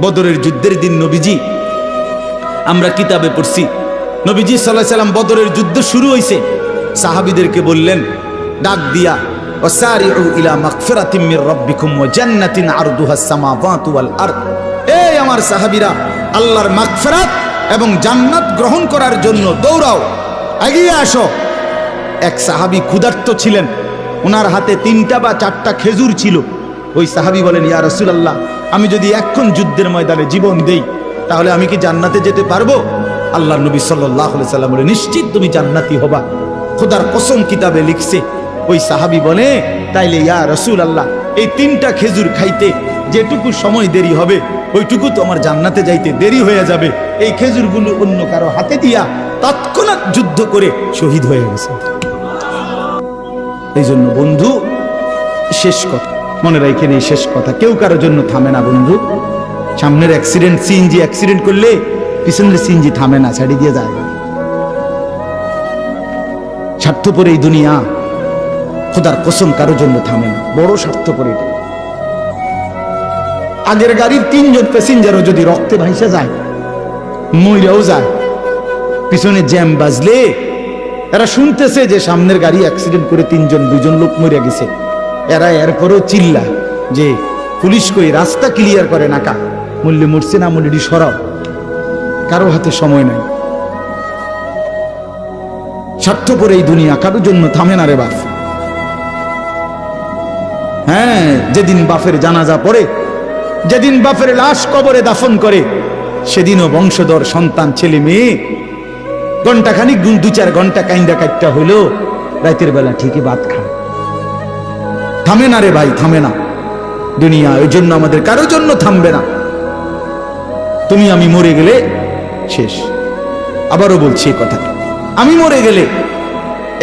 বদরের যুদ্ধের দিন নবীজি আমরা কিতাবে পড়ছি নবীজি সাল্লাহ সাল্লাম বদরের যুদ্ধ শুরু হয়েছে সাহাবিদেরকে বললেন ডাক দিয়া وسارعوا إلى مغفرة من ربكم وجنة عرضها السماوات والأرض এই আমার সাহাবীরা আল্লাহর মাগফিরাত এবং জান্নাত গ্রহণ করার জন্য দৌড়াও এগিয়ে আসো এক সাহাবী ক্ষুধার্ত ছিলেন ওনার হাতে তিনটা বা চারটা খেজুর ছিল ওই সাহাবী বলেন, ইয়া রাসূলুল্লাহ, আমি যদি এখন যুদ্ধের ময়দানে জীবন দেই, তাহলে আমি কি জান্নাতে যেতে পারব? আল্লাহ নবী আলাইহি সাল্লাম বলে, নিশ্চিত তুমি জান্নাতি হবা। খোদার কসম কিতাবে লিখছে, ওই সাহাবি বলে, তাইলে ইয়া রসুল আল্লাহ এই তিনটা খেজুর খাইতে যেটুকু সময় দেরি হবে, ওইটুকু তো আমার জান্নাতে যাইতে দেরি হয়ে যাবে। এই খেজুরগুলো অন্য কারও হাতে দিয়া তৎক্ষণাৎ যুদ্ধ করে শহীদ হয়ে গেছে। এই জন্য বন্ধু, শেষ কথা। মনে রাখেন এই শেষ কথা। কেউ কারও জন্য থামে না, বন্ধু। সামনের অ্যাক্সিডেন্ট সিএনজি অ্যাক্সিডেন্ট করলে পিছনের সিএনজি থামে না, ছাড়ি দিয়ে যায়। স্বার্থপর এই দুনিয়া, খোদার কসম কারোর জন্য থামে না। বড় স্বার্থপর এটা। আগের গাড়ির তিনজন প্যাসেঞ্জারও যদি রক্তে ভাইসা যায়, মইরাও যায়। পিছনে জ্যাম বাজলে এরা শুনতেছে যে সামনের গাড়ি অ্যাক্সিডেন্ট করে তিনজন দুজন লোক মরে গেছে। এরা এরপরেও চিল্লা যে পুলিশ কই রাস্তা ক্লিয়ার করে নাকা মূল্যে মরছে না মূল্যটি সরাও। কারও হাতে সময় নাই। স্বার্থপর এই দুনিয়া কারোর জন্য থামে না রে বাপ। হ্যাঁ যেদিন বাপের জানাজা পড়ে, যেদিন বাপের লাশ কবরে দাফন করে, সেদিনও বংশধর, সন্তান, ছেলে, মেয়ে ঘণ্টা খানিক দু চার ঘণ্টা কাইন্দা কাটটা হলো রাতের বেলা ঠিকই ভাত খায়। থামে না রে ভাই, থামে না। দুনিয়া ওই জন্য আমাদের কারোর জন্য থামবে না। তুমি আমি মরে গেলে, শেষ। আবারও বলছি এই কথাটা। আমি মরে গেলে,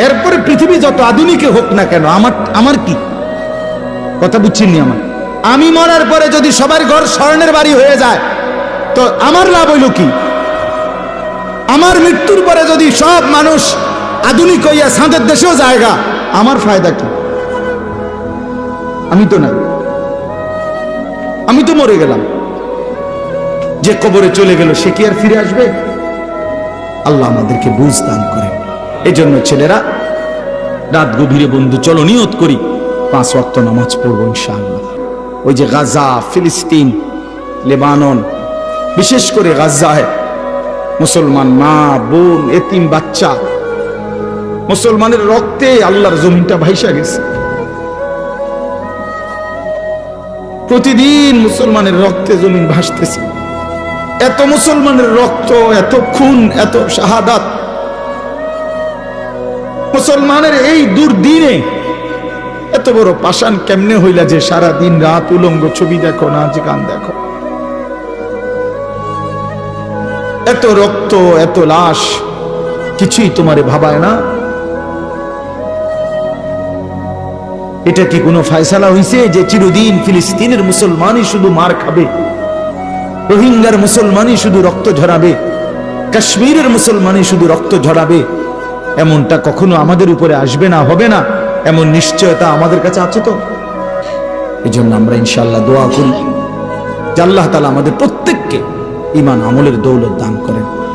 এরপরে পৃথিবী যত আধুনিকে হোক না কেন, আমার আমার কি? কথা বুঝছেননি আমার? আমি মরার পরে যদি সবার ঘর স্বর্ণের বাড়ি হয়ে যায়, তো আমার লাভ হইল কি? আমার মৃত্যুর পরে যদি সব মানুষ আধুনিক হইয়া সাঁদের দেশেও জায়গা আমার ফায়দা কি? আমি তো না। আমি তো মরে গেলাম। যে কবরে চলে গেল, সে কি আর ফিরে আসবে? আল্লাহ আমাদেরকে বুঝ দান করেন। এজন্য ছেলেরা, রাত গভীরে বন্ধু, চলো নিয়ত করি। পাঁচ ওয়াক্ত নামাজ পড়ব ইনশাআল্লাহ। ওই যে গাজা, ফিলিস্তিন, লেবানন, বিশেষ করে গাজায় মুসলমান মা, বোন, এতিম, বাচ্চা, মুসলমানের রক্তে আল্লাহর জমিনটা ভাইসা গেছে। প্রতিদিন মুসলমানের রক্তে জমিন ভাসতেছে। এত মুসলমানের রক্ত, এত খুন, এত শাহাদাত। মুসলমানের এই দুর্দিনে এত বড় পাষাণ কেমনে হইলা যে সারা দিন রাত উলঙ্গ ছবি দেখো, নাচ গান দেখো। এত রক্ত, এত লাশ, কিছুই তোমারে ভাবায় না। এটা কি কোনো ফয়সালা হইছে যে চিরদিন ফিলিস্তিনের মুসলমানই শুধু মার খাবে? রোহিঙ্গার মুসলমানই শুধু রক্ত ঝরাবে? কাশ্মীরের মুসলমানই শুধু রক্ত ঝরাবে? এমনটা কখনো আমাদের উপরে আসবে না, হবে না? এমন নিশ্চয়তা আমাদের কাছে আছে তো? এই জন্য আমরা ইনশাল্লাহ দোয়া করি। যে আল্লাহ তালা আমাদের প্রত্যেককে ইমান আমলের দৌলত দান করেন।